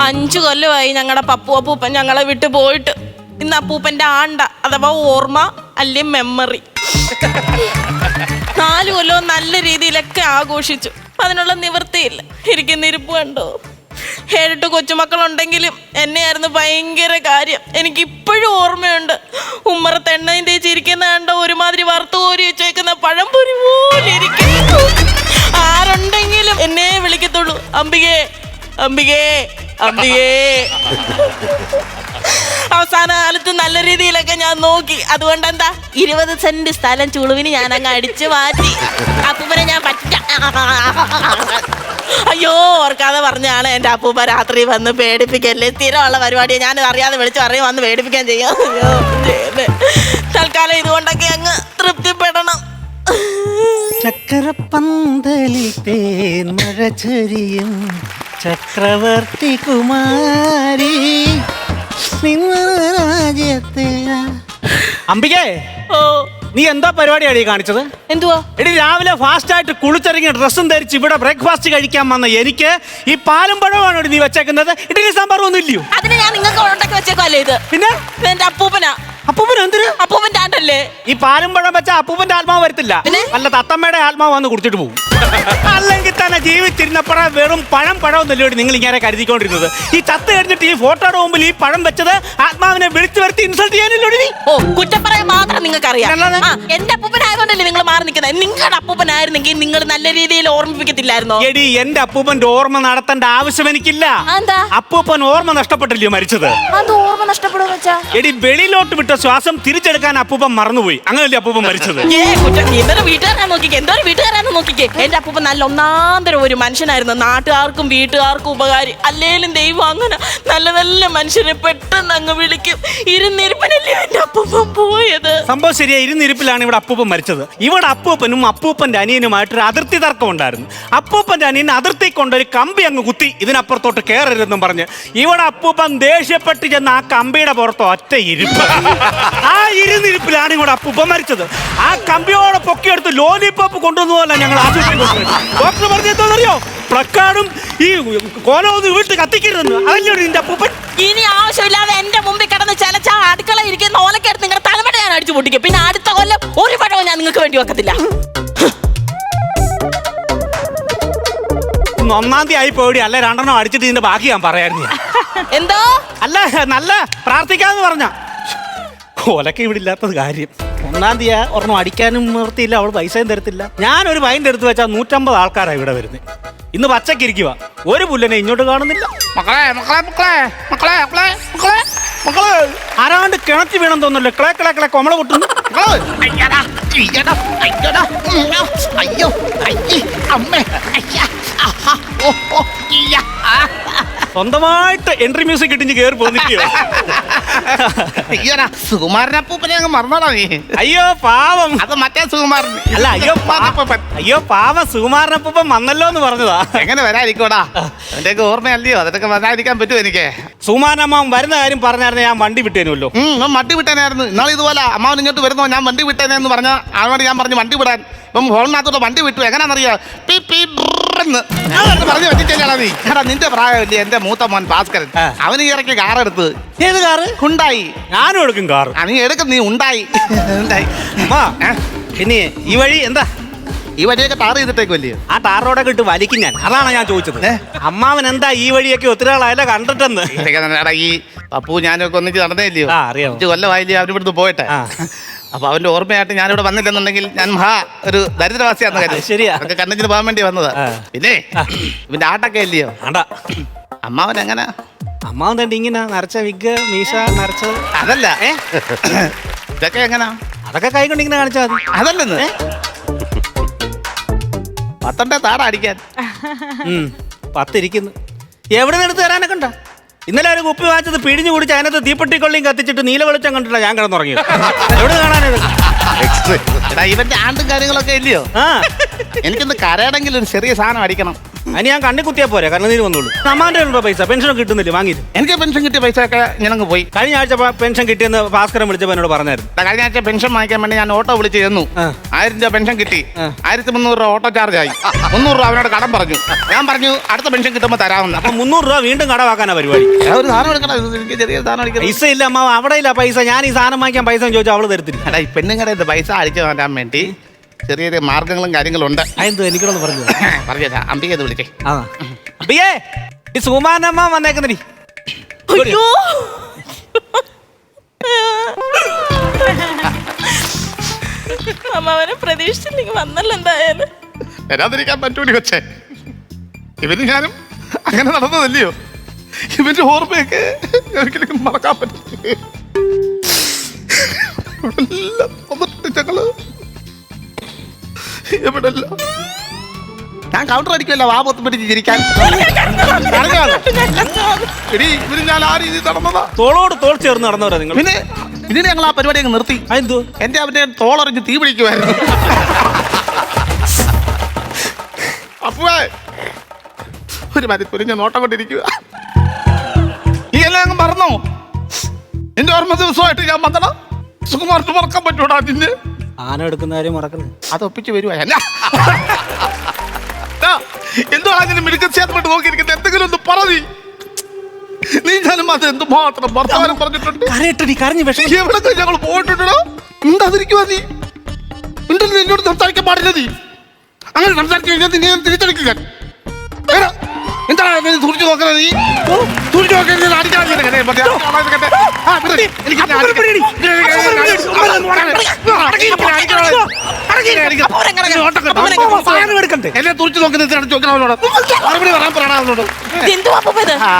അഞ്ചു കൊല്ലമായി ഞങ്ങളുടെ പപ്പു അപ്പൂപ്പൻ ഞങ്ങളെ വിട്ടു പോയിട്ട്. ഇന്ന് അപ്പൂപ്പന്റെ ആണ്ട അഥവാ ഓർമ്മ അല്ലെങ്കിൽ മെമ്മറി നാല് കൊല്ലവും നല്ല രീതിയിലൊക്കെ ആഘോഷിച്ചു. അതിനുള്ള നിവൃത്തിയില്ല. ഇരിക്കുന്ന ഇരിപ്പ് കണ്ടോ? ഏഴെട്ട് കൊച്ചുമക്കളുണ്ടെങ്കിലും എന്നെയായിരുന്നു ഭയങ്കര കാര്യം. എനിക്ക് ഇപ്പോഴും ഓർമ്മയുണ്ട്. ഉമ്മറത്ത് എണ്ണയും തേച്ചിരിക്കുന്ന കണ്ട ഒരുമാതിരി വറുത്തു കോരി വെച്ചേക്കുന്ന പഴംപൊരി പോലെ ഇരിക്കുന്നു. ആരുണ്ടെങ്കിലും എന്നെ വിളിക്കത്തുള്ളൂ. അമ്പികേ അംബികേ അംബികേ അവസാന കാലത്ത് നല്ല രീതിയിലൊക്കെ ഞാൻ നോക്കി. അതുകൊണ്ട് എന്താ ഇരുപത് സെന്റ് സ്ഥലം ചുളുവിന് ഞാൻ അങ്ങ് അടിച്ചു മാറ്റി. അപ്പൂപ്പനെ ഞാൻ പറ്റ അയ്യോ ഓർക്കാതെ പറഞ്ഞാണ് എന്റെ അപ്പൂപ്പ രാത്രി വന്ന് പേടിപ്പിക്കല്ലേ? സ്ഥിരമുള്ള പരിപാടിയെ. ഞാൻ അറിയാതെ വിളിച്ചു പറയും വന്ന് പേടിപ്പിക്കാൻ ചെയ്യാം. തൽക്കാലം ഇതുകൊണ്ടൊക്കെ അങ്ങ് തൃപ്തിപ്പെടണം. ചക്കരപ്പന്തലിൽ തേൻ മഴ ചൊരിയും. ചക്രവർത്തി കുമാരി രാജ്യത്തെ അംബികേ ഓ. നീ എന്താ പരിപാടിയാണ് ഈ കാണിച്ചത്? എന്തുവാ? എടി രാവിലെ ഫാസ്റ്റ് ആയിട്ട് കുളിച്ചിറങ്ങി ഡ്രസ്സും ധരിച്ച് ഇവിടെ ബ്രേക്ക്ഫാസ്റ്റ് കഴിക്കാൻ വന്ന എനിക്ക് ഈ പാലും പഴമാണ് നീ വെച്ചേക്കുന്നത്. ഇഡലി സാമ്പാർ ഒന്നും ഇല്ലയോ? അതിന് ഞാൻ നിങ്ങൾക്ക് ഉണ്ടാക്കി വെച്ചേക്കല്ലേ ഇത്? പിന്നെ? എന്റെ അപ്പൂപ്പനാ. അപ്പൂപ്പൻ എന്തിന്? അപ്പൂപ്പന്റെ ആണ്ടല്ലേ ഈ പാലും പഴം വെച്ച അപ്പൂപ്പന്റെ ആത്മാവ് വരത്തില്ല. അല്ല തത്തമ്മയുടെ ആത്മാവ് വന്ന് കുടിച്ചിട്ട് പോകും അല്ലെങ്കിൽ തന്നെ ജീവിച്ചിരുന്നപ്പോഴ വെറും പഴം പഴം നല്ലോടി നിങ്ങൾ ഇങ്ങനെ കരുതിക്കൊണ്ടിരുന്നത്. ഈ ചത്ത് കഴിഞ്ഞിട്ട് ഈ ഫോട്ടോയുടെ മുമ്പിൽ ഈ പഴം വെച്ചത് ആത്മാവിനെ വിളിച്ചു വരുത്തി ഇൻസൾട്ട് ചെയ്യാനില്ലോടി നീ ഓ കുറ്റപ്പറയാൻ മാത്രം നിങ്ങൾക്ക് അറിയാം എന്റെ അപ്പൂപ്പനായതുകൊണ്ടല്ലേ നിങ്ങൾ മാറി നിൽക്കുന്നത്? നിങ്ങളുടെ അപ്പൂപ്പനായിരുന്നെങ്കിൽ നിങ്ങൾ നല്ല രീതിയിൽ ഓർമ്മിപ്പിക്കത്തില്ലായിരുന്നോ? എടി എന്റെ അപ്പൂപ്പന്റെ ഓർമ്മ നടത്തേണ്ട ആവശ്യം എനിക്കില്ല. അപ്പൂപ്പൻ ഓർമ്മ നഷ്ടപ്പെട്ടില്ലയോ മരിച്ചത്? അത് ഓർമ്മ നഷ്ടപ്പെടും വെച്ചാ? എടി വെളിയിലോട്ട് വിട്ട ശ്വാസം തിരിച്ചെടുക്കാൻ അപ്പൂപ്പൻ മറന്നുപോയി. അങ്ങനല്ലേ അപ്പൂപ്പൻ മരിച്ചത്? ഏ കുറ്റം. നീ എന്തൊരു വീട്ടുകാരാന്ന് നോക്കിക്കേ നോക്കിക്കേ? എന്റെ അപ്പൂപ്പൻ നല്ല ഒന്നാന്തരം ഒരു മനുഷ്യനായിരുന്നു. നാട്ടുകാർക്കും വീട്ടുകാർക്കും ഉപകാരി. അല്ലേലും ദൈവം അങ്ങനെ നല്ല നല്ല മനുഷ്യനെ പെട്ടെന്ന് അങ്ങ് വിളിക്കും. ഇരുന്നിരുപ്പനല്ലേ എന്റെ അപ്പൂപ്പൻ പോയത്? സംഭവം ശരിയാ ഇരുന്നിരിപ്പിലാണ് ഇവിടെ അപ്പൂപ്പൻ മരിച്ചത്. ഇവിടെ അപ്പൂപ്പനും അപ്പൂപ്പന്റെ അനിയനുമായിട്ടൊരു അതിർത്തി തർക്കം ഉണ്ടായിരുന്നു അപ്പൂപ്പന്റെ അനിയൻ അതിർത്തി കൊണ്ടൊരു കമ്പി അങ്ങ് കുത്തി ഇതിനപ്പുറത്തോട്ട് കയറരുതെന്നും പറഞ്ഞ് ഇവിടെ അപ്പൂപ്പൻ ദേഷ്യപ്പെട്ട് ചെന്ന് ആ കമ്പിയുടെ പുറത്തോ ഒറ്റ ഇരിപ്പ്. ആ ഇരുന്നിരിപ്പിലാണ് ഇവിടെ അപ്പൂപ്പ മരിച്ചത്. ആ കമ്പിയോടെ പൊക്കിയെടുത്ത് ലോലിപ്പോപ്പ് കൊണ്ടുവന്നതല്ല ഞങ്ങൾ ആശുപത്രി ഡോക്ടർ പറഞ്ഞെന്തോന്നറിയോ പ്ലക്കാർഡും ഈ കോലമൊന്നും വീട്ടിൽ കത്തിക്കരുതെന്ന്. അതല്ലേ നിന്റെ അപ്പൂപ്പൻ? ഇനി ആവശ്യമില്ലാതെ എന്റെ മുമ്പിൽ കിടന്ന് ചലച്ച അടുക്കള ഇരിക്കുന്ന ഓലക്കെടുത്ത് നിങ്ങളുടെ തലമുട ഞാൻ അടിച്ചു പൊട്ടിക്കും. പിന്നെ അടുത്ത കൊല്ലം ഒരു പഴവും ഞാൻ നിങ്ങൾക്ക് വേണ്ടി വെക്കത്തില്ല. ഒന്നാം തീയതി ആയി പോയി അല്ല രണ്ടെണ്ണം അടിച്ചിട്ട് ഇതിന്റെ ബാക്കി ഞാൻ പറയായിരുന്നു എന്തോ? അല്ല നല്ല പ്രാർത്ഥിക്കാന്ന് പറഞ്ഞ. ഒലക്കെ ഇവിടെ ഇല്ലാത്തത് കാര്യം. ഒന്നാം തീയ ഒരെണ്ണം അടിക്കാനും നിർത്തിയില്ല അവൾ പൈസയും തരത്തില്ല. ഞാനൊരു വൈന്റെ എടുത്ത് വെച്ചാൽ നൂറ്റമ്പത് ആൾക്കാരാണ് ഇവിടെ വരുന്നത് ഇന്ന് പച്ചക്കിരിക്കുക ഒരു പുല്ലനെ ഇങ്ങോട്ട് കാണുന്നില്ല. മക്കളെ മക്കളെ മക്കളെ മക്കളെ മക്കളെ മക്കളെ മക്കളെ. ആരാണ്ട് കിണറ്റി വീണം തോന്നുന്നല്ലോ. കിളെ കിളെ കിളെ കൊമള പൊട്ടുന്നു. അയ്യോ അയ്യോ അമ്മേ. അയ്യ ഓ. സ്വന്തമായിട്ട് എൻട്രി മ്യൂസിക് ഇട്ടിഞ്ഞ് കയറി പോന്നില്ലയോ അയ്യടാ സുകുമാരനപ്പൂപ്പനെ അങ്ങ് മറന്നോടാ നീ. അയ്യോ പാവം. അത് മറ്റേ സുകുമാരൻ. അല്ല അയ്യോ അയ്യോ പാവം സുകുമാരനപ്പൂപ്പൻ വന്നല്ലോ എന്ന് പറഞ്ഞതാ. എങ്ങനെ വരാതിരിക്കോടാ അതിന്റെയൊക്കെ ഓർമ്മയല്ലയോ? അതൊക്കെ വരാതിരിക്കാൻ പറ്റുമോ എനിക്ക്? സുകുമാരനമ്മ വരുന്ന കാര്യം പറഞ്ഞായിരുന്നു ഞാൻ വണ്ടി വിട്ടേനുമല്ലോ ഞാൻ വണ്ടി വിട്ടേനായിരുന്നു. ഇന്നാൾ ഇതുപോലെ അമ്മാവൻ ഇങ്ങോട്ട് വരുന്നോ ഞാൻ വണ്ടി വിട്ടേനെന്ന് പറഞ്ഞ ആളോട് ഞാൻ പറഞ്ഞു വണ്ടി വിടാൻ. ഇപ്പം ഹോളിനകത്തോട്ട് വണ്ടി വിട്ടു. എങ്ങനെയാണെന്നറിയാം പി പി ബ്രന്ന്. പറഞ്ഞു പറ്റിച്ചാ നീ? എടാ നിന്റെ പ്രായമല്ലേ എന്റെ മൂത്ത മോൻ ഭാസ്കരൻ. അവന് ഈ ഇറക്കി കാർ എടുത്ത് ഏത് കാറ്? ഉണ്ടായി ഞാനും എടുക്കും കാർ നീ എടുക്കും നീ ഉണ്ടായി. ഉണ്ടായി. അമ്മാ? പിന്നെ ഈ വഴി എന്താ? ഈ വഴിയൊക്കെ ടാർ വലിയ. ആ ടാർ റോഡൊക്കെ ഇട്ട് വലിക്കും ഞാൻ. അതാണ് ഞാൻ ചോദിച്ചത്. അമ്മാവൻ എന്താ ഈ വഴിയൊക്കെ ഒത്തിരി ആളായാലും കണ്ടിട്ടെന്ന്? ഈ പപ്പു ഞാനൊക്കെ ഒന്നിച്ച് നടന്നേ ഇല്ലയോ കൊല്ലമായില്ലേ അവരിവിടുന്ന് പോയിട്ടെ. അപ്പൊ അവന്റെ ഓർമ്മയായിട്ട് ഞാനിവിടെ വന്നില്ലെന്നുണ്ടെങ്കിൽ ഞാൻ മഹാ ഒരു ദരിദ്രവാസിയാന്ന് കാര്യം ശരിയാ. അതൊക്കെ കണ്ണഞ്ചിന് പോകാൻ വേണ്ടി വന്നത്. പിന്നെ ഇവന്റെ ആട്ടൊക്കെ ഇല്ലയോ ആണ്ടാ അമ്മാവൻ എങ്ങനെ? അമ്മാവൻ തന്നെ ഇങ്ങനെ നരച്ച വിഗ് മീശ നരച്ച അതല്ല. ഇതൊക്കെ എങ്ങനാ? അതൊക്കെ കൈ കൊണ്ട് ഇങ്ങനെ കാണിച്ചാൽ മതി. അതല്ലെന്ന്? പത്തണ്ടേ താട അടിക്കാൻ. ഉം, പത്തിരിക്കുന്നു. എവിടെ നിന്ന് എടുത്ത് തരാനൊക്കെ ഉണ്ടോ? ഇന്നലെ ഒരു കുപ്പി വാങ്ങിച്ചത് പിടിഞ്ഞു കുടിച്ച് അതിനകത്ത് തീപ്പെട്ടിക്കൊള്ളിയും കത്തിച്ചിട്ട് നീല വെളിച്ചം കണ്ടില്ല ഞാൻ കിടന്നുറങ്ങിയത്. എവിടെ കാണാനത് എടാ ഇവന്റെ ആണ്ടും കാര്യങ്ങളൊക്കെ ഇല്ലയോ? ആ. എനിക്കൊന്ന് കരയണമെങ്കിൽ ഒരു ചെറിയ സാധനം അടിക്കണം. അതിന് ഞാൻ കണ്ണി കുത്തിയാ പോരെ കണ്ണുനീര് വന്നോളൂ. അമ്മാന്റെ ഉണ്ടോ പൈസ പെൻഷൻ കിട്ടുന്നില്ല? വാങ്ങിയിട്ട്. എനിക്ക് പെൻഷൻ കിട്ടിയ പൈസ ഒക്കെ ഞാനങ്ങ് പോയി. കഴിഞ്ഞ ആഴ്ച പ- പെൻഷൻ കിട്ടിയെന്ന് ഭാസ്കരൻ വിളിച്ചപ്പോൾ എന്നോട് പറഞ്ഞായിരുന്നു. ദാ കഴിഞ്ഞ ആഴ്ച പെൻഷൻ വാങ്ങിക്കാൻ വേണ്ടി ഞാൻ ഓട്ടോ വിളിച്ച് ചെന്നു. ആ. ആയിരം രൂപ പെൻഷൻ കിട്ടി. ആ. ആയിരത്തി മുന്നൂറ് രൂപ ഓട്ടോ ചാർജ് ആയി. മുന്നൂറ് രൂപ അവനോട് കടം പറഞ്ഞു. ഞാൻ പറഞ്ഞു അടുത്ത പെൻഷൻ കിട്ടുമ്പോൾ തരാമെന്ന്. അപ്പൊ മുന്നൂറ് രൂപ വീണ്ടും കടവാക്കാനാ പരിപാടി. ഞാൻ ഒരു സാധനം എടുക്കണം ഇത് എനിക്ക് ചെറിയ സാധനം എടുക്കണം പൈസ ഇല്ല അമ്മ അവിടെ ഇല്ല പൈസ. ഞാൻ ഈ സാധനം വാങ്ങിക്കാൻ പൈസ ചോദിച്ചാൽ അവൾ തരത്തില്ല. എടാ ഈ പെണ്ണുങ്ങളുടെ ഇത് പൈസ അടിച്ചു മാറ്റാൻ വേണ്ടി ചെറിയ ചെറിയ മാർഗങ്ങളും കാര്യങ്ങളും ഉണ്ട് അതെന്തോ എനിക്കൊന്ന് പറഞ്ഞു പറഞ്ഞാ അമ്പിക ഇത് വിളിച്ചേ ആ. അപ്പിയേ ഈ സുമാനമ്മ വന്നേക്കുന്നടി അയ്യോ. അമ്മാവനെ പ്രതീക്ഷിച്ചില്ലെങ്കിൽ വന്നല്ലോ എന്തായാലും. വരാതിരിക്കാൻ പറ്റൂടി കൊച്ചേ. ഇവന് ഞാനും അങ്ങനെ നടന്നതല്ലയോ? ഇവന്റെ ഓർമ്മയൊക്കെ ഒരിക്കലും മറക്കാൻ പറ്റില്ല എവിടെല്ലാം ഞാൻ കൗണ്ടർ അടിക്കുമല്ലോ വാ പൊത്ത് പിടിച്ച് ചിരിക്കാൻ. എടീ ഇവർ ഞാൻ ആ രീതി നടന്നതാ. തോളോട് തോൾ ചേർന്ന് നടന്നവരാ നിങ്ങൾ. പിന്നെ പിന്നീട് ഞങ്ങൾ ആ പരിപാടി അങ്ങ് നിർത്തി. അതെന്തോ എന്റെ അവന്റെ തോളറിഞ്ഞ് തീ പിടിക്കുമായിരുന്നു അപ്പുവേ ഒരു മതി പുരിഞ്ഞ നോട്ടം കൊണ്ടിരിക്കുക. ഈ എല്ലാം അങ്ങ് മറന്നോ? എന്റെ ഓർമ്മ ദിവസമായിട്ട് ഞാൻ വന്നടാ സുകുമാർക്ക് മറക്കാൻ പറ്റൂടാ നിന്നെ. ആന എടുക്കുന്ന കാര്യം അത് ഒപ്പിച്ച് വരുവാ. എന്തോ അങ്ങനെ മിടുക്കൻ ചേർന്നിട്ട് നോക്കിയിരിക്കുന്നത്? എന്തെങ്കിലും ഒന്ന് പറഞ്ഞു നീ. ഞാനും അത് എന്തുമാത്രം വർത്തമാനം പറഞ്ഞിട്ടുണ്ട്? കരയട്ടടി കരഞ്ഞു വിഷം എവിടൊക്കെ ഞങ്ങൾ പോയിട്ടുണ്ടോ ഉണ്ടാതിരിക്കുവാ നീ. ഉണ്ടല്ലോ എന്നോട് സംസാരിക്കാൻ പാടില്ല നീ. അങ്ങനെ സംസാരിച്ചു കഴിഞ്ഞാൽ ഞാൻ തിരിച്ചടിക്കുക എന്താണ് നീ സൂക്ഷിച്ചു നോക്കുന്നത്? നീ തുറിച്ചു നോക്കരുത് അടിക്കാൻ ഞാൻ എന്നെ തുറിച്ചു നോക്കുന്നത് അവനോട്. മറുപടി പറയാൻ പറയണം അവനോട്. എന്തുവാ അപ്പൂപ്പ ഇത്? ആ,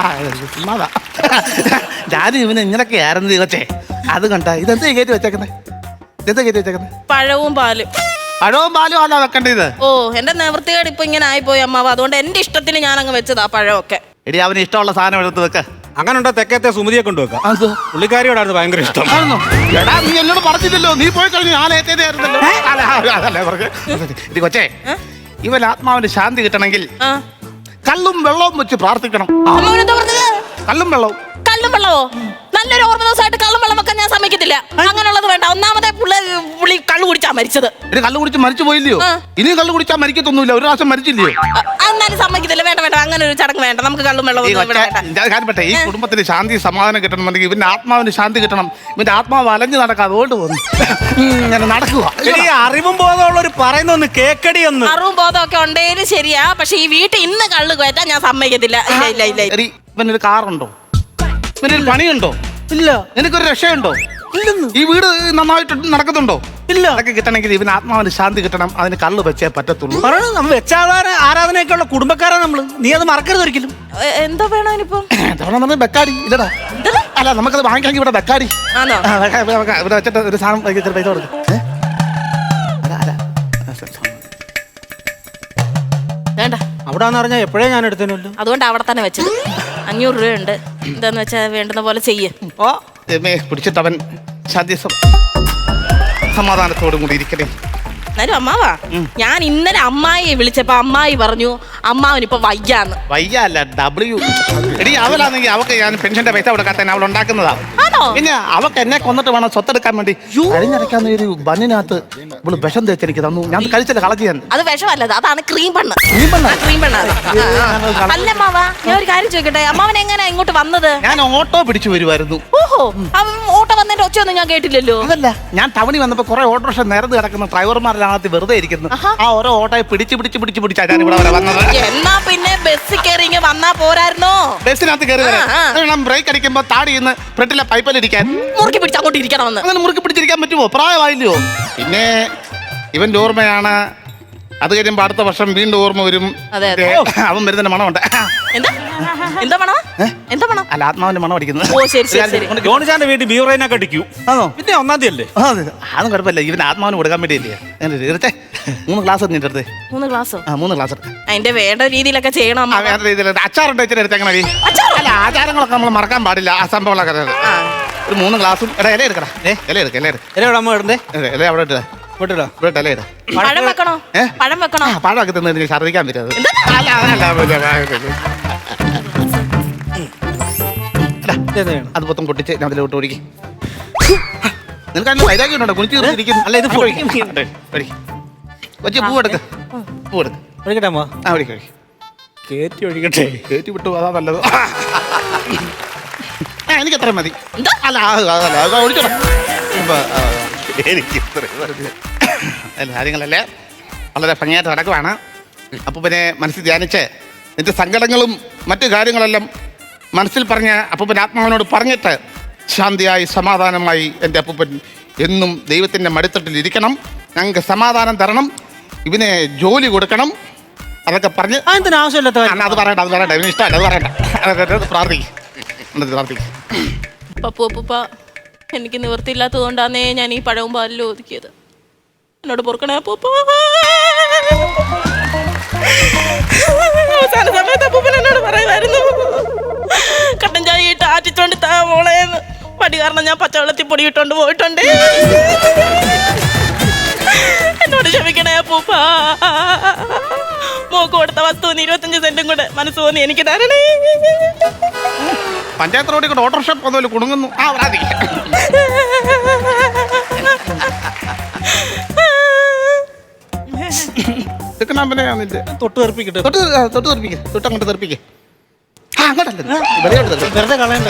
ചുമ്മാതാ. ഞാനും ഇവന് ഇങ്ങനൊക്കെ ആയിരുന്നു ദൈവത്തെ അത് കണ്ട. ഇതെന്താ കയറ്റി വെച്ചേക്കുന്നത് ഇതെന്താ കയറ്റി വെച്ചേക്കുന്നത് പഴവും പാലും. പഴവും പാലും അല്ല വെക്കേണ്ടത്? ഓ എന്റെ നിവൃത്തികേട് ഇപ്പൊ ഇങ്ങനെ ആയിപ്പോയി അമ്മാവ്. അതുകൊണ്ട് എന്റെ ഇഷ്ടത്തിന് ഞാൻ അങ്ങ് വെച്ചതാ പഴമൊക്കെ. എടി അവന് ഇഷ്ടമുള്ള സാധനം എടുത്ത് വെക്ക. അങ്ങനെണ്ടോ തെക്കത്തെ സുമതിയെ കൊണ്ടുവെക്കാം അതോ പുള്ളിക്കാരിയോടായിരുന്നു ഭയങ്കര ഇഷ്ടം. ആണോ? എടാ നീ എന്നോട് പറഞ്ഞില്ലല്ലോ. നീ പോയി കഴിഞ്ഞു ഞാൻ ഏറ്റേതായിരുന്നല്ലോ അല്ല, അതല്ലേ ഇത് കൊച്ചേ ഇവൻ ആത്മാവിന് ശാന്തി കിട്ടണമെങ്കിൽ കല്ലും കള്ളും വെള്ളവും വെച്ച് പ്രാർത്ഥിക്കണം. കല്ലും പറഞ്ഞത്? കല്ലും വെള്ളവും. കള്ളും വെള്ളമോ? നല്ലൊരു ഓർമ്മ ദിവസമായിട്ട് കള്ളും വെള്ളം ഞാൻ സമ്മതിക്കത്തില്ല. അങ്ങനെയുള്ളത് വേണ്ട. ഒന്നാമത്തെ പുള്ളി പുള്ളി കള്ളു കുടിച്ചാ മരിച്ചത്. എടി കള്ളു കുടിച്ച് മരിച്ചു പോയില്ലയോ? ഇനി ഇനിയും കള്ളു കുടിച്ചാൽ മരിക്കത്തൊന്നുമില്ല. ഒരു പ്രാവശ്യം മരിച്ചില്ലയോ? എന്നാലും സമ്മതിക്കത്തില്ല. വേണ്ട വേണ്ട. അങ്ങനെ ഒരു ചടങ്ങ് വേണ്ട. നമുക്ക് കള്ളും വെള്ളവും ഈ കുടുംബത്തിന് ശാന്തി സമാധാനം കിട്ടണമെന്നുണ്ടെങ്കിൽ ഇവന്റെ ആത്മാവിന് ശാന്തി കിട്ടണം. ഇവന്റെ ആത്മാവ് അലഞ്ഞു നടക്കാം അതുകൊണ്ട് പോകുന്നു ഇങ്ങനെ നടക്കുക അറിവും ബോധമുള്ളവർ പറയുന്ന ഒന്ന് കേക്കടി ഒന്ന് അറിവും ബോധമൊക്കെ ഉണ്ടെങ്കിലും ശരിയാ. പക്ഷെ ഈ വീട്ടിൽ ഇന്ന് കള്ളു കയറ്റാൻ ഞാൻ സമ്മതിക്കത്തില്ല. ഇല്ല ഇല്ല ഇല്ല ഇവനൊരു കാറുണ്ടോ? ഇവനൊരു പണിയുണ്ടോ? ഇല്ല. നിനക്കൊരു രക്ഷയുണ്ടോ? ഇല്ലെന്ന്. ഈ വീട് നന്നായിട്ട് നടക്കുന്നുണ്ടോ? ഇല്ല. അതൊക്കെ കിട്ടണമെങ്കിൽ ഇവന് ആത്മാവിന് ശാന്തി കിട്ടണം അതിന് കള്ള് വെച്ചേ പറ്റത്തുള്ളൂ. പറയണ നമ്മ വെച്ചാധാര ആരാധനയൊക്കെ ഉള്ള കുടുംബക്കാരാ നമ്മൾ. നീ അത് മറക്കരുത് ഒരിക്കലും. എന്താ എന്തോ വേണം ഇനിയിപ്പം? തവണ ബെക്കാടി ഇല്ലടാ. അല്ല നമുക്കത് വാങ്ങിക്കാൻ ഇവിടെ ബെക്കാടി. ആണോ. ഇവിടെ വെച്ചിട്ട് ഒരു സാധനം പൈസ കൊടുക്കും. വേണ്ട അവിടെ പറഞ്ഞാൽ എപ്പോഴേ ഞാൻ എടുത്തിട്ടുണ്ട് അതുകൊണ്ട് അവിടെ തന്നെ വെച്ചത്. അഞ്ഞൂറ് രൂപയുണ്ട്. എന്താന്ന് വെച്ചാൽ വേണ്ടുന്ന പോലെ ചെയ്യ്. ഓ. ദൈവമേ, പിടിച്ചിട്ടവൻ ശാന്തി സം- സമാധാനത്തോടും കൂടി ഇരിക്കട്ടെ. എന്നാലും അമ്മാവാ ഞാൻ ഇന്നലെ അമ്മായിയെ വിളിച്ചപ്പോ അമ്മായി പറഞ്ഞു അമ്മാവനിപ്പൊ വയ്യാന്ന്. വയ്യ അല്ല ഡബ്ല്യു എടി അവളാണെങ്കിൽ അവക്ക് ഞാൻ പെൻഷന്റെ പൈസ കൊടുക്കാത്ത അവൾ ഉണ്ടാക്കുന്നതാ. ആണോ? പിന്നെ അവക്ക് എന്നെ കൊന്നിട്ട് വേണം സ്വത്തെടുക്കാൻ വേണ്ടി. കഴിഞ്ഞിടയ്ക്കാന്ന് ഒരു ബണ്ണിനകത്ത് ഇവൾ വിഷം തേച്ച് എനിക്ക് തന്നു ഞാൻ കഴിച്ചില്ല കളക്ട് ചെയ്യാൻ അത് വിഷമല്ലത് അതാണ് ക്രീം പെണ്ണ് ക്രീം പെണ്ണാ? ക്രീം പെണ്ണ അല്ല അമ്മാവാ ഞാൻ ഒരു കാര്യം ചോദിക്കട്ടെ? അമ്മാവൻ എങ്ങനെ ഇങ്ങോട്ട് വന്നത്? ഞാൻ ഓട്ടോ പിടിച്ചു വരുമായിരുന്നു ഓഹോ ഓട്ടോ വന്നതിന്റെ ഒച്ചയൊന്നും ഞാൻ കേട്ടില്ലല്ലോ. അതല്ല ഞാൻ ടൗണിൽ വന്നപ്പോ കുറെ ഓട്ടോറിക്ഷ നിരന്ന് കിടക്കുന്ന ഡ്രൈവർമാരിനകത്ത് വെറുതെ ഇരിക്കുന്നു. ആ ഓരോ ഓട്ടോയെ പിടിച്ച് പിടിച്ച് പിടിച്ച് പിടിച്ചാ ഞാൻ ഇവിടെ വരെ വന്നത്. എന്നാ പിന്നെ ബസ്സിൽ കയറി ഇങ്ങ് വന്നാ പോരായിരുന്നോ? ബസ്സിനകത്ത് കയറി. വേണം ബ്രേക്ക് അടിക്കുമ്പോ താടി ഫ്രണ്ടിലെ ഫ്രണ്ടിലെ പൈപ്പിലിരിക്കാൻ മുറുക്കി പിടിച്ച് അങ്ങോട്ട് ഇരിക്കണമെന്ന്. അങ്ങനെ മുറുക്കി പിടിച്ചിരിക്കാൻ പറ്റുമോ? പ്രായമായില്ലയോ? പിന്നെ ഇവന്റെ ഓർമ്മയാണ് അത് കഴിയുമ്പോ അടുത്ത വർഷം വീണ്ടും ഓർമ്മ വരും. അതെ, അതെ. ഏ, അവൻ വരുന്നതിന്റെ മണമുണ്ട്. എന്താ? എന്താ പണം എന്താ പണം അല്ല ആത്മാവിന്റെ മണം അടിക്കുന്നത്. ഓ, ശരി, ശരി, ശരി. ജോണിച്ചാന്റെ വീട്ടിൽ ബീറേനൊക്കെ അടിക്കൂ. ആണോ? പിന്നെ ഒന്നാം തീയതി അല്ലേ ആ, അതെ. കുഴപ്പമില്ല. ഇവൻ ആത്മാവിന് കൊടുക്കാൻ വേണ്ടിയില്ലേ? അങ്ങനെ തീർച്ചേ മൂന്ന് ക്ലാസ് നിന്റെ അടുത്ത്. മൂന്ന് ഗ്ലാസ്സോ? ആ മൂന്ന് ക്ലാസ് അതിന്റെ വേണ്ട രീതിയിലൊക്കെ ചെയ്യണം രീതിയിൽ അച്ചാറുണ്ട് വെച്ചിട്ട് എടുത്തേക്കണ അല്ല ആചാരങ്ങളൊക്കെ നമ്മൾ മറക്കാൻ പാടില്ല. ആ സംഭവങ്ങളൊക്കെ. ആ. ഒരു മൂന്ന് ഗ്ലാസും എടാ ഇല എടുക്കടാ. ഏ ഇല എടുക്ക ഇല എടുക്ക. ഇല എവിടെ അമ്മ ഇടണ്ടേ ഇല അവിടെ ഇട്ടാ വിട്ടോ ഇവിടെ ഇടാ. പഴം വെക്കണോ? പഴം വെക്കണോ? ആ പഴമൊക്കെ തിന്നിട്ട് ഛർദ്ദിക്കാൻ പറ്റുന്നത് അല്ല അതല്ല പിന്നെ, എടാ, അത് മൊത്തം പൊട്ടിച്ച് ഞാൻ അതിലോട്ട് ഒഴുകി നിനക്ക് അതിന് വൈരാഗ്യം ഉണ്ടോ? തീർത്തിരിക്കുന്നു അല്ല, ഇത്. കൊച്ചി പൂ എടുക്ക. പൂ എടുക്ക. ഒഴിക്കട്ടെ അമ്മ? ആ ഒഴിക്ക് ഒഴിക്ക്. കേറ്റി ഒഴിക്കട്ടെ. കയറ്റി വിട്ടു അതാ നല്ലത്. എനിക്ക് അത്രയും മതി. അല്ല ആ, അതല്ല അത് ഒഴിച്ചോടാ ഇപ്പൊ, ആ, എനിക്ക് ഇത്രയും മതി. അല്ല, കാര്യങ്ങളല്ലേ? വളരെ ഭംഗിയായിട്ട് നടക്കുവാണ്. അപ്പോൾ പിന്നെ മനസ്സിൽ ധ്യാനിച്ച് എന്റെ സങ്കടങ്ങളും മറ്റു കാര്യങ്ങളെല്ലാം മനസ്സിൽ പറഞ്ഞ് അപ്പൂപ്പൻ ആത്മാവിനോട് പറഞ്ഞിട്ട് ശാന്തിയായി സമാധാനമായി എന്റെ അപ്പൂപ്പൻ എന്നും ദൈവത്തിന്റെ മടിത്തട്ടിൽ ഇരിക്കണം. ഞങ്ങൾക്ക് സമാധാനം തരണം. ഇവനെ ജോലി കൊടുക്കണം. അതൊക്കെ പറഞ്ഞ് അതിന്റെ ആവശ്യമില്ലാത്ത കാര്യം? അത് പറയണ്ട അത് പറയണ്ട. ഇവന് ഇഷ്ടമല്ല അത് പറയണ്ട. അതൊക്കെ അത് പ്രാർത്ഥിക്കും. പപ്പു അപ്പൂപ്പ എനിക്ക് നിവൃത്തിയില്ലാത്തത് കൊണ്ടാന്നേ ഞാൻ ഈ പഴവും പാലിലും ഒതുക്കിയത്. എന്നോട് പൊറുക്കണേ അപ്പൂപ്പ. അവസാന സമയത്ത് അപ്പൂപ്പൻ എന്നോട് പറയുമായിരുന്നു കട്ടൻ ചായ ഇട്ട് ആറ്റിച്ചോണ്ട് താ മോളേന്ന് പടി കാരണം ഞാൻ പച്ചവെള്ളത്തിൽ പൊടി ഇട്ടോണ്ട് പോയിട്ടുണ്ട്. എന്നോട് ക്ഷമിക്കണേ അപ്പൂപ്പ. മോക്ക് കൊടുത്ത വസ്തുവിന് ഇരുപത്തഞ്ച് സെന്റും കൂടെ മനസ്സ് തോന്നി എനിക്ക് തരണേ പഞ്ചായത്ത് റോഡിൽ കൂടെ ഓട്ടോറിക്ഷ പോകുന്നതിൽ കുടുങ്ങുന്നു ആ പ്രാർത്ഥിക്കും ഇതൊക്കെ ഞാൻ പിന്നെ നിന്റെ തൊട്ട് തെറിപ്പിക്കട്ടെ തൊട്ട് ആ, തൊട്ട് തെറിപ്പിക്ക് തൊട്ട് അങ്ങോട്ട് തെറിപ്പിക്ക് ആ അങ്ങോട്ടല്ല. വെറുതെ കളയണ്ട.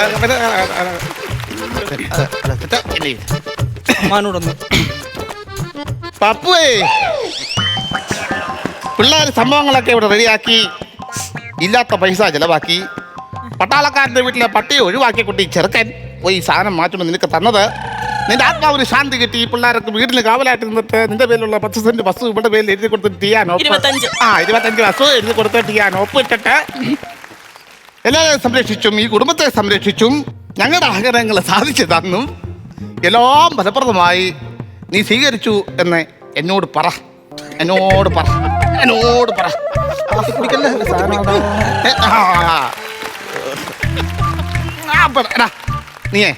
അമ്മാനോടൊന്ന് പപ്പുവേ പിള്ളേർ സംഭവങ്ങളൊക്കെ ഇവിടെ റെഡിയാക്കി ഇല്ലാത്ത പൈസ ചിലവാക്കി. പട്ടാളക്കാരന്റെ വീട്ടിലെ പട്ടിയെ ഒഴിവാക്കി കുട്ടി ചെറുക്കൻ. പോയി സാധനം മാറ്റുമ്പോൾ നിനക്ക് തന്നത്. നിന്റെ ആത്മാവിന് ശാന്തി കിട്ടി. ഈ പിള്ളേർക്ക് വീട്ടിൽ കാവലായിട്ട് നിന്നിട്ട് നിന്റെ പേരിലുള്ള പത്ത് സെന്റ് ബസ് ഇവിടെ പേരിൽ എഴുതി കൊടുത്തിട്ട് ചെയ്യാൻ. ആ ഇരുപത്തഞ്ച് ബസ് എഴുതി കൊടുത്തിട്ട് ചെയ്യാൻ ഒപ്പിട്ടിട്ട് എല്ലാവരെയും സംരക്ഷിച്ചും ഈ കുടുംബത്തെ സംരക്ഷിച്ചും ഞങ്ങളുടെ ആഗ്രഹങ്ങൾ സാധിച്ചു തന്നും. എല്ലാം ഫലപ്രദമായി നീ സ്വീകരിച്ചു എന്ന് എന്നോട് പറ. എന്നോട് പറ. എന്നോട് പറ. കുടിക്കല്ലേ, നീയേ.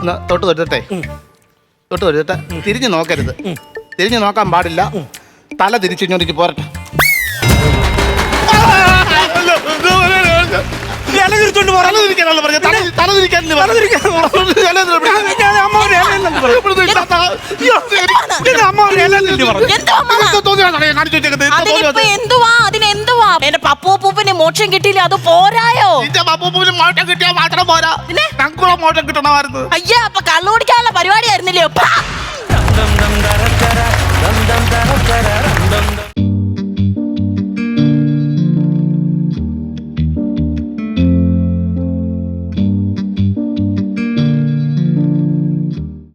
ഒന്ന് തൊട്ട് തൊട്ടട്ടെ തൊട്ട് തൊട്ടിട്ട് തിരിഞ്ഞു നോക്കരുത്. തിരിഞ്ഞു നോക്കാൻ പാടില്ല. തല തിരിച്ചിഞ്ഞോട്ടേക്ക് പോരട്ടെ. ഇല തിരിച്ചോണ്ട് പോരാ. തലതിരിക്കാനല്ല പറഞ്ഞത്. തല- തലതിരിക്കാനല്ലേ പറഞ്ഞത്? തലതിരി- ഞാൻ അമ്മ ഒരു ഇല ഇല്ലെന്ന് പറഞ്ഞു. അയ്യോ, ഇത് അമ്മ ഒരു ഇല ഇല്ലെന്ന് പറഞ്ഞു. എന്തോ അമ്മ ഇതെന്തോ തോന്നിയതാണോ ഞാൻ കാണിച്ചു വെച്ചേക്കുന്നത്? ഇതെന്തോ അതിനിപ്പോ തോന്നിയത്? എന്തുവാ അതിനെന്തുവാ എന്റെ പപ്പൂപ്പൂപ്പിന് മോക്ഷം കിട്ടിയില്ല അത് പോരായോ നിന്റെ പപ്പൂപ്പന് മോട്ടം കിട്ടിയാൽ മാത്രം പോരാ പിന്നെ? മോട്ടം കിട്ടണമായിരുന്നു അയ്യാ അപ്പൊ കള്ളു കുടിക്കാനുള്ള പരിപാടിയായിരുന്നില്ലയോ പാ!